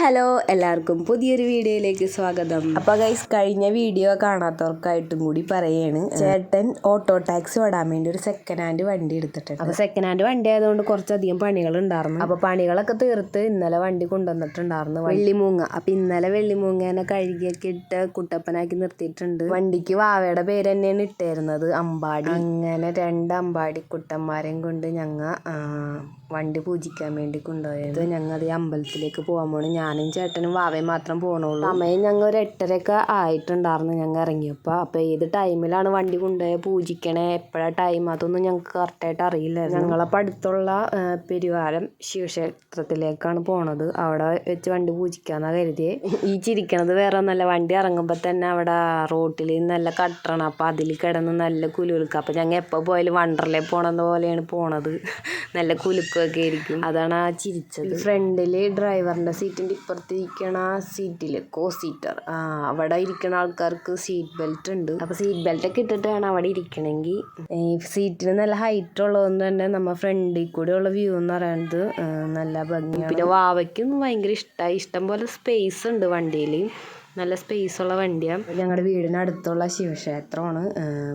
Hello എല്ലാവർക്കും പുതിയൊരു വീഡിയോയിലേക്ക് സ്വാഗതം. അപ്പൊ ഗൈസ് കഴിഞ്ഞ വീഡിയോ കാണാത്തവർക്കായിട്ടും കൂടി പറയാണ് ചേട്ടൻ ഓട്ടോ ടാക്സി ഓടാൻ വേണ്ടി ഒരു സെക്കൻഡ് ഹാൻഡ് വണ്ടി എടുത്തിട്ടുണ്ട്. അപ്പൊ സെക്കൻഡ് ഹാൻഡ് വണ്ടി ആയതുകൊണ്ട് കുറച്ചധികം പണികൾ ഉണ്ടായിരുന്നു അപ്പൊ പണികളൊക്കെ തീർത്ത് ഇന്നലെ വണ്ടി കൊണ്ടുവന്നിട്ടുണ്ടായിരുന്നു വെള്ളിമൂങ്ങ. അപ്പൊ ഇന്നലെ വെള്ളിമൂങ്ങനെ കഴുകിയൊക്കെ ഇട്ട് കുട്ടപ്പനാക്കി നിർത്തിയിട്ടുണ്ട്. വണ്ടിക്ക് വാവയുടെ പേര് തന്നെയാണ് ഇട്ടായിരുന്നത് അമ്പാടി. അങ്ങനെ രണ്ട് അമ്പാടി കുട്ടന്മാരെയും കൊണ്ട് ഞങ്ങ വണ്ടി പൂജിക്കാൻ വേണ്ടി കൊണ്ടുപോയത്. ഞങ്ങൾ അത് അമ്പലത്തിലേക്ക് പോകാൻ പോണു. ഞാനും ചേട്ടനും വാവയും മാത്രം പോണുള്ളൂ. സമയം ഞങ്ങൾ ഒരു എട്ടരയൊക്കെ ആയിട്ടുണ്ടായിരുന്നു ഞങ്ങൾ ഇറങ്ങിയപ്പോൾ. അപ്പോൾ ഏത് ടൈമിലാണ് വണ്ടി കൊണ്ടുപോയി പൂജിക്കണേ എപ്പോഴാണ് ടൈം അതൊന്നും ഞങ്ങൾക്ക് കറക്റ്റായിട്ട് അറിയില്ലായിരുന്നു. ഞങ്ങളപ്പോൾ അടുത്തുള്ള പെരുവാരം ശിവക്ഷേത്രത്തിലേക്കാണ് പോണത്. അവിടെ വെച്ച് വണ്ടി പൂജിക്കാന്നാ കരുതി ഈ ചിരിക്കണത് വേറെ ഒന്നല്ല. വണ്ടി ഇറങ്ങുമ്പോൾ തന്നെ അവിടെ റോട്ടിൽ നല്ല കട്ടറാണ്. അപ്പോൾ അതിൽ കിടന്ന് നല്ല കുലുക്കുക അപ്പോൾ ഞങ്ങൾ എപ്പോൾ പോയാലും വണ്ടർലേ പോണത് പോലെയാണ് പോണത്. നല്ല കുലുക്കൊക്കെ ആയിരിക്കും. അതാണ് ആ ചിരിച്ചത്. ഫ്രണ്ടിൽ ഡ്രൈവറിന്റെ സീറ്റിന്റെ ഇപ്പുറത്ത് ഇരിക്കണ സീറ്റിൽ കോ സീറ്റർ ആ അവിടെ ഇരിക്കുന്ന ആൾക്കാർക്ക് സീറ്റ് ബെൽറ്റ് ഉണ്ട്. അപ്പോൾ സീറ്റ് ബെൽറ്റ് ഒക്കെ ഇട്ടിട്ട് വേണം അവിടെ ഇരിക്കണമെങ്കിൽ ഈ സീറ്റിന് നല്ല ഹൈറ്റ് ഉള്ളതുകൊണ്ട് തന്നെ നമ്മൾ ഫ്രണ്ടിൽ കൂടെ ഉള്ള വ്യൂ എന്ന് പറയുന്നത് നല്ല ഭംഗിയാണ്. പിന്നെ വാവയ്ക്കും ഭയങ്കര ഇഷ്ടമായി ഇഷ്ടം പോലെ സ്പേസ് ഉണ്ട് വണ്ടിയിൽ നല്ല സ്പേസ് ഉള്ള വണ്ടിയാണ് ഞങ്ങളുടെ വീടിനടുത്തുള്ള ശിവക്ഷേത്രമാണ്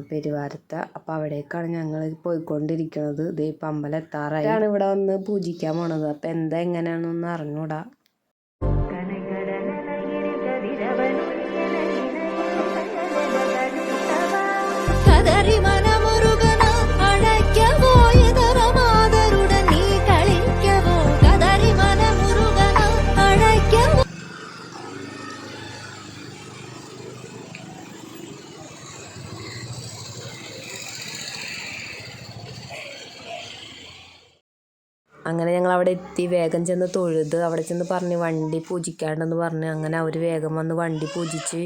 പെരുവാരത്ത. അപ്പോൾ അവിടേക്കാണ് ഞങ്ങൾ പോയിക്കൊണ്ടിരിക്കുന്നത് ദേ ഇപ്പം അമ്പലം എത്താറായി. ഇവിടെ വന്ന് പൂജിക്കാൻ പോണത്. അപ്പോൾ എന്താ എങ്ങനെയാണെന്നൊന്നും അറിഞ്ഞൂടാ. അങ്ങനെ ഞങ്ങൾ അവിടെ എത്തി. വേഗം ചെന്ന് തൊഴുത് അവിടെ ചെന്ന് പറഞ്ഞ് വണ്ടി പൂജിക്കാണ്ടെന്ന് പറഞ്ഞ് അങ്ങനെ അവർ വേഗം വന്ന് വണ്ടി പൂജിച്ച്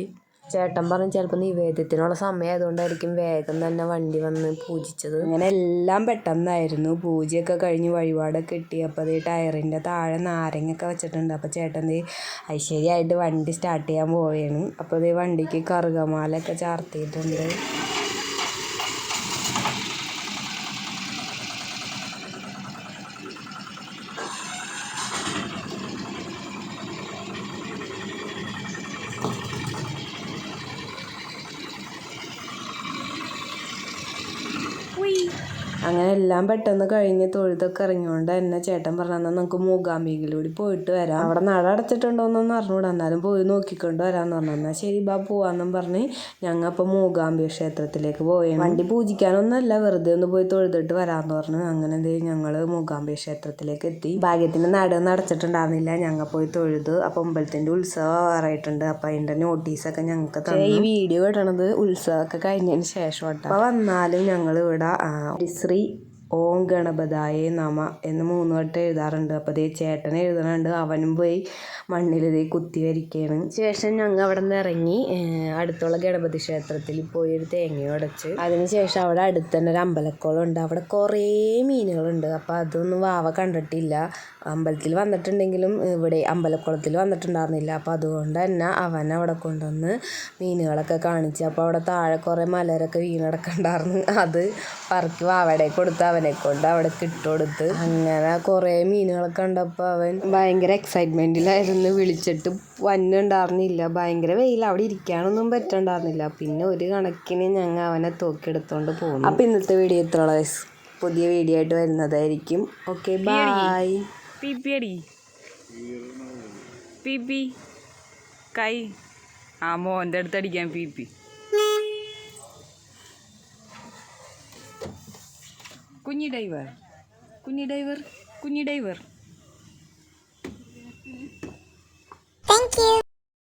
ചേട്ടൻ പറഞ്ഞു ചിലപ്പോൾ നിവേദ്യത്തിനുള്ള സമയം ആയതുകൊണ്ടായിരിക്കും വേഗം തന്നെ വണ്ടി വന്ന് പൂജിച്ചത്. അങ്ങനെ എല്ലാം പെട്ടെന്നായിരുന്നു. പൂജയൊക്കെ കഴിഞ്ഞ് വഴിപാടൊക്കെ കിട്ടി. അപ്പോൾ അത് ടയറിന്റെ താഴെ നാരങ്ങയൊക്കെ വെച്ചിട്ടുണ്ട്. അപ്പോൾ ചേട്ടൻ ഐശ്വര്യമായിട്ട് വണ്ടി സ്റ്റാർട്ട് ചെയ്യാൻ പോവുകയാണ് അപ്പോൾ ദേ വണ്ടിക്ക് കറുകമാലയൊക്കെ ചാർത്തിയിട്ടുണ്ട്. അങ്ങനെ എല്ലാം പെട്ടെന്ന് കഴിഞ്ഞ് തൊഴുതൊക്കെ ഇറങ്ങിയോണ്ട് എന്നെ ചേട്ടൻ പറഞ്ഞാൽ നമുക്ക് മൂകാംബികയിലൂടെ പോയിട്ട് വരാം. അവിടെ നട അടച്ചിട്ടുണ്ടോന്നൊന്നും അറിഞ്ഞൂടാ. എന്നാലും പോയി നോക്കിക്കൊണ്ട് വരാന്ന് പറഞ്ഞു. എന്നാൽ ശരി ബാ പോവാന്നും പറഞ്ഞ് ഞങ്ങൾ അപ്പോൾ മൂകാംബിക ക്ഷേത്രത്തിലേക്ക് പോയി വണ്ടി പൂജിക്കാനൊന്നുമല്ല വെറുതെ ഒന്ന് പോയി തൊഴുതിട്ട് വരാന്ന് പറഞ്ഞു. അങ്ങനെ ദേ ഞങ്ങൾ മൂകാംബിക ക്ഷേത്രത്തിലേക്ക് എത്തി. ഭാഗ്യത്തിന് നട അടച്ചിട്ടുണ്ടായിരുന്നില്ല. ഞങ്ങൾ പോയി തൊഴുത്. അപ്പോൾ അമ്പലത്തിന്റെ ഉത്സവം ആറായിട്ടുണ്ട് അപ്പോൾ അതിന്റെ നോട്ടീസൊക്കെ ഞങ്ങൾക്ക് തന്നു. ഈ വീഡിയോ ഇടണത് ഉത്സവമൊക്കെ കഴിഞ്ഞതിന് ശേഷം അപ്പോൾ വന്നാലും ഞങ്ങൾ ഇവിടെ ശ്രീ ഓം ഗണപതായേ നമ എന്ന് മൂന്ന് വട്ടം എഴുതാറുണ്ട്. അപ്പോൾ ദേ ചേട്ടൻ എഴുതണുണ്ട്. അവനും പോയി മണ്ണിൽ ഇതേ കുത്തി വരിക്കുകയാണ് ശേഷം ഞങ്ങൾ അവിടെ നിന്ന് ഇറങ്ങി അടുത്തുള്ള ഗണപതി ക്ഷേത്രത്തിൽ പോയി ഒരു തേങ്ങ ഉടച്ച്. അതിനുശേഷം അവിടെ അടുത്ത് തന്നെ ഒരു അമ്പലക്കുളം ഉണ്ട്. അവിടെ കുറേ മീനുകളുണ്ട്. അപ്പോൾ അതൊന്നും വാവ കണ്ടിട്ടില്ല. അമ്പലത്തിൽ വന്നിട്ടുണ്ടെങ്കിലും ഇവിടെ അമ്പലക്കുളത്തിൽ വന്നിട്ടുണ്ടായിരുന്നില്ല. അപ്പോൾ അതുകൊണ്ട് തന്നെ അവൻ അവിടെ കൊണ്ടുവന്ന് മീനുകളൊക്കെ കാണിച്ചു അപ്പോൾ അവിടെ താഴെ കുറേ മലരൊക്കെ വീണടക്കണ്ടായിരുന്നു. അത് പറക്കി വാവയുടെ കൊടുത്ത് അവനെ കൊണ്ട് അവിടെ കിട്ടുകൊടുത്ത് അങ്ങനെ കുറേ മീനുകളൊക്കെ കണ്ടപ്പോൾ അവൻ ഭയങ്കര എക്സൈറ്റ്മെന്റിലായിരുന്നു വിളിച്ചിട്ട് വന്നുണ്ടായിരുന്നില്ല ഭയങ്കര വെയിൽ അവിടെ ഇരിക്കാനൊന്നും പറ്റണ്ടായിരുന്നില്ല പിന്നെ ഒരു കണക്കിന് ഞങ്ങൾ അവനെ തൂക്കിയെടുത്തോണ്ട് പോകുന്നു അപ്പോൾ ഇന്നത്തെ വീഡിയോ ഇത്ര പുതിയ വീഡിയോ ആയിട്ട് വരുന്നതായിരിക്കും. ഓക്കെ ബായ് പിടി അടി പീപ്പി കൈ. ആ മോന്റെ അടുത്ത് അടിക്കാൻ പീപ്പി കുഞ്ഞി ഡൈവർ. കുഞ്ഞി ഡൈവർ കുഞ്ഞി ഡൈവർ.